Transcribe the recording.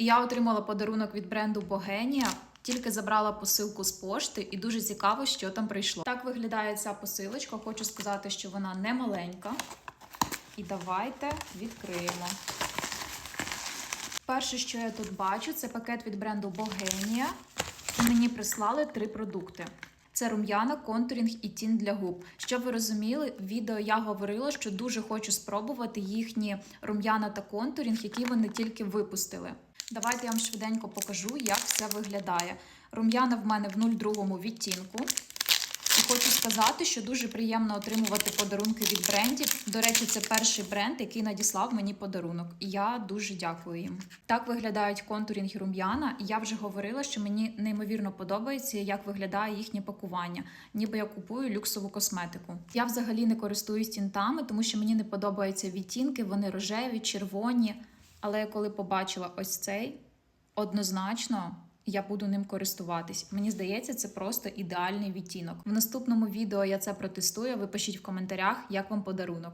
Я отримала подарунок від бренду Богенія. Тільки забрала посилку з пошти, і дуже цікаво, що там прийшло. Так виглядає ця посилочка. Хочу сказати, що вона не маленька. І давайте відкриємо. Перше, що я тут бачу, це пакет від бренду Богенія. І мені прислали три продукти. Це рум'яна, контурінг і тінь для губ. Щоб ви розуміли, в відео я говорила, що дуже хочу спробувати їхні рум'яна та контурінг, які вони тільки випустили. Давайте я вам швиденько покажу, як все виглядає. Рум'яна в мене в 02 відтінку. І хочу сказати, що дуже приємно отримувати подарунки від брендів. До речі, це перший бренд, який надіслав мені подарунок. І я дуже дякую їм. Так виглядають контурінг рум'яна. Я вже говорила, що мені неймовірно подобається, як виглядає їхнє пакування, ніби я купую люксову косметику. Я взагалі не користуюсь тінтами, тому що мені не подобаються відтінки, вони рожеві, червоні. Але я коли побачила ось цей, однозначно я буду ним користуватись. Мені здається, це просто ідеальний відтінок. В наступному відео я це протестую. Ви пишіть в коментарях, як вам подарунок.